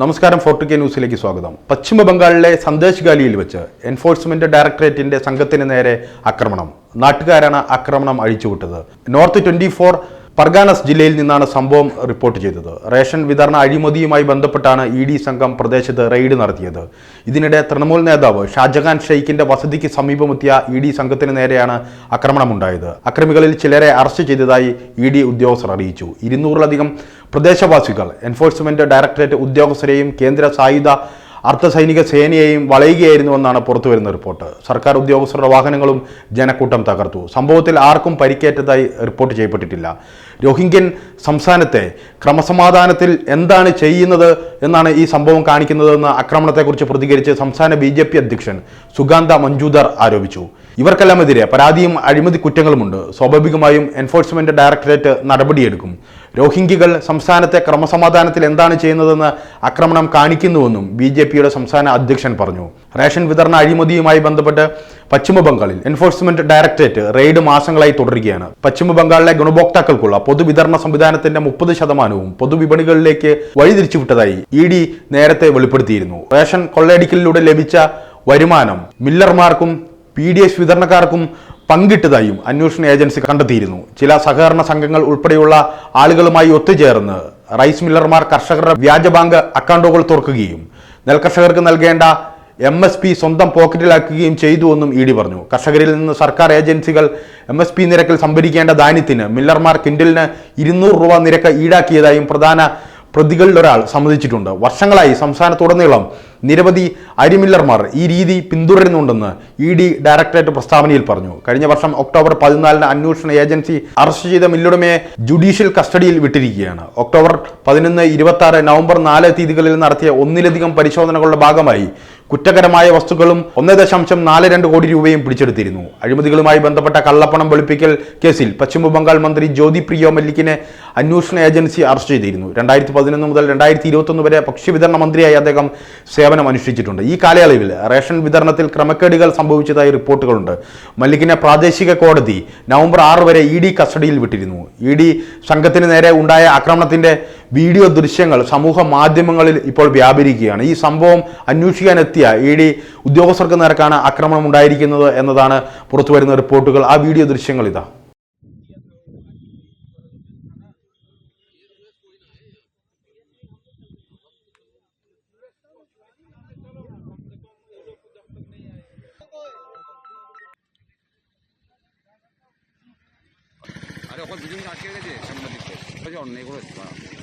നമസ്കാരം fort K ന്യൂസിലേക്ക് സ്വാഗതം. പശ്ചിമ ബംഗാളിലെ സന്ദേശ് ഗാലിയിൽ വെച്ച് എൻഫോഴ്സ്മെന്റ് ഡയറക്ടറേറ്റിന്റെ സംഘത്തിന് നേരെ ആക്രമണം. നാട്ടുകാരാണ് ആക്രമണം അഴിച്ചുവിട്ടത്. നോർത്ത് ട്വന്റി ഫോർ പർഗാനസ് ജില്ലയിൽ നിന്നാണ് സംഭവം റിപ്പോർട്ട് ചെയ്തത്. റേഷൻ വിതരണ അഴിമതിയുമായി ബന്ധപ്പെട്ടാണ് ഇ ഡി സംഘം പ്രദേശത്ത് റെയ്ഡ് നടത്തിയത്. ഇതിനിടെ തൃണമൂൽ നേതാവ് ഷാജഹാൻ ഷെയ്ഖിന്റെ വസതിക്ക് സമീപമെത്തിയ ഇ ഡി സംഘത്തിന് നേരെയാണ് ആക്രമണമുണ്ടായത്. അക്രമികളിൽ ചിലരെ അറസ്റ്റ് ചെയ്തതായി ഇ ഡി ഉദ്യോഗസ്ഥർ അറിയിച്ചു. ഇരുന്നൂറിലധികം പ്രദേശവാസികൾ എൻഫോഴ്സ്മെന്റ് ഡയറക്ടറേറ്റ് ഉദ്യോഗസ്ഥരെയും കേന്ദ്ര സായുധ അർദ്ധസൈനിക സേനയെയും വളയുകയായിരുന്നുവെന്നാണ് പുറത്തുവരുന്ന റിപ്പോർട്ട്. സർക്കാർ ഉദ്യോഗസ്ഥരുടെ വാഹനങ്ങളും ജനക്കൂട്ടം തകർത്തു. സംഭവത്തിൽ ആർക്കും പരിക്കേറ്റതായി റിപ്പോർട്ട് ചെയ്യപ്പെട്ടിട്ടില്ല. രോഹിംഗ്യൻ സംസ്ഥാനത്തെ ക്രമസമാധാനത്തിൽ എന്താണ് ചെയ്യുന്നത് എന്നാണ് ഈ സംഭവം കാണിക്കുന്നതെന്ന് ആക്രമണത്തെക്കുറിച്ച് പ്രതികരിച്ച് സംസ്ഥാന ബി അധ്യക്ഷൻ സുഗാന്ത മഞ്ജുദർ ആരോപിച്ചു. ഇവർക്കെല്ലാമെതിരെ പരാതിയും അഴിമതി കുറ്റങ്ങളുമുണ്ട്. സ്വാഭാവികമായും എൻഫോഴ്സ്മെന്റ് ഡയറക്ടറേറ്റ് നടപടിയെടുക്കും. രോഹിംഗ്യകൾ സംസ്ഥാനത്തെ ക്രമസമാധാനത്തിൽ എന്താണ് ചെയ്യുന്നതെന്ന് ആക്രമണം കാണിക്കുന്നുവെന്നും ബി ജെ പിയുടെ സംസ്ഥാന അധ്യക്ഷൻ പറഞ്ഞു. റേഷൻ വിതരണ അഴിമതിയുമായി ബന്ധപ്പെട്ട് പശ്ചിമ ബംഗാളിൽ എൻഫോഴ്സ്മെന്റ് ഡയറക്ടറേറ്റ് റെയ്ഡ് മാസങ്ങളായി തുടരുകയാണ്. പശ്ചിമ ബംഗാളിലെ ഗുണഭോക്താക്കൾക്കുള്ള പൊതുവിതരണ സംവിധാനത്തിന്റെ മുപ്പത് ശതമാനവും പൊതുവിപണികളിലേക്ക് വഴിതിരിച്ചുവിട്ടതായി ഇ ഡി നേരത്തെ വെളിപ്പെടുത്തിയിരുന്നു. റേഷൻ കൊള്ളയടിക്കലിലൂടെ ലഭിച്ച വരുമാനം മില്ലർമാർക്കും പി ഡി എസ് വിതരണക്കാർക്കും പങ്കിട്ടതായും അന്വേഷണ ഏജൻസി കണ്ടെത്തിയിരുന്നു. ചില സഹകരണ സംഘങ്ങൾ ഉൾപ്പെടെയുള്ള ആളുകളുമായി ഒത്തുചേർന്ന് റൈസ് മില്ലർമാർ കർഷകരുടെ വ്യാജ ബാങ്ക് അക്കൗണ്ടുകൾ തുറക്കുകയും നെൽകർഷകർക്ക് നൽകേണ്ട എം എസ് പി സ്വന്തം പോക്കറ്റിലാക്കുകയും ചെയ്തുവെന്നും ഇ ഡി പറഞ്ഞു. കർഷകരിൽ നിന്ന് സർക്കാർ ഏജൻസികൾ എം എസ് പി നിരക്കിൽ സംഭരിക്കേണ്ട ധാന്യത്തിന് മില്ലർമാർ കിൻഡലിന് ഇരുന്നൂറ് രൂപ നിരക്ക് ഈടാക്കിയതായും പ്രധാന പ്രതികളിൽ ഒരാൾ സമ്മതിച്ചിട്ടുണ്ട്. വർഷങ്ങളായി സംസ്ഥാനത്തുടനീളം നിരവധി അരിമില്ലർമാർ ഈ രീതി പിന്തുടരുന്നുണ്ടെന്ന് ഇ ഡി ഡയറക്ടറേറ്റ് പ്രസ്താവനയിൽ പറഞ്ഞു. കഴിഞ്ഞ വർഷം ഒക്ടോബർ പതിനാലിന് അന്വേഷണ ഏജൻസി അറസ്റ്റ് ചെയ്ത മില്ലുടമയെ ജുഡീഷ്യൽ കസ്റ്റഡിയിൽ വിട്ടിരിക്കുകയാണ്. ഒക്ടോബർ പതിനൊന്ന് ഇരുപത്തി ആറ് നവംബർ നാല് തീയതികളിൽ നടത്തിയ ഒന്നിലധികം പരിശോധനകളുടെ ഭാഗമായി കുറ്റകരമായ വസ്തുക്കളും ഒന്നേ ദശാംശം നാല് രണ്ട് കോടി രൂപയും പിടിച്ചെടുത്തിരുന്നു. അഴിമതികളുമായി ബന്ധപ്പെട്ട കള്ളപ്പണം വെളുപ്പിക്കൽ കേസിൽ പശ്ചിമ ബംഗാൾ മന്ത്രി ജ്യോതി പ്രിയോ മല്ലിക്കിനെ അന്വേഷണ ഏജൻസി അറസ്റ്റ് ചെയ്തിരുന്നു. രണ്ടായിരത്തി പതിനൊന്ന് മുതൽ രണ്ടായിരത്തി ഇരുപത്തൊന്ന് വരെ ഭക്ഷ്യവിതരണ മന്ത്രിയായി അദ്ദേഹം സേവനം അനുഷ്ഠിച്ചിട്ടുണ്ട്. ഈ കാലയളവിൽ റേഷൻ വിതരണത്തിൽ ക്രമക്കേടുകൾ സംഭവിച്ചതായി റിപ്പോർട്ടുകളുണ്ട്. മല്ലിക്കിനെ പ്രാദേശിക കോടതി നവംബർ ആറ് വരെ ഇ ഡി കസ്റ്റഡിയിൽ വിട്ടിരുന്നു. ഇ ഡി സംഘത്തിന് നേരെ ഉണ്ടായ ആക്രമണത്തിന്റെ വീഡിയോ ദൃശ്യങ്ങൾ സമൂഹ മാധ്യമങ്ങളിൽ ഇപ്പോൾ വ്യാപരിക്കുകയാണ് ഈ സംഭവം അന്വേഷിക്കാനെത്തിയ ഇ ഡി ഉദ്യോഗസ്ഥർക്ക് നേർക്കാണ് ആക്രമണം ഉണ്ടായിരിക്കുന്നത് എന്നതാണ് പുറത്തുവരുന്ന റിപ്പോർട്ടുകൾ ആ വീഡിയോ ദൃശ്യങ്ങൾ ഇതാ আরে ওখানে দুজনকে আটকে গেছে সাংবাদিককে ওই যে অন্যায় করেছে তারা।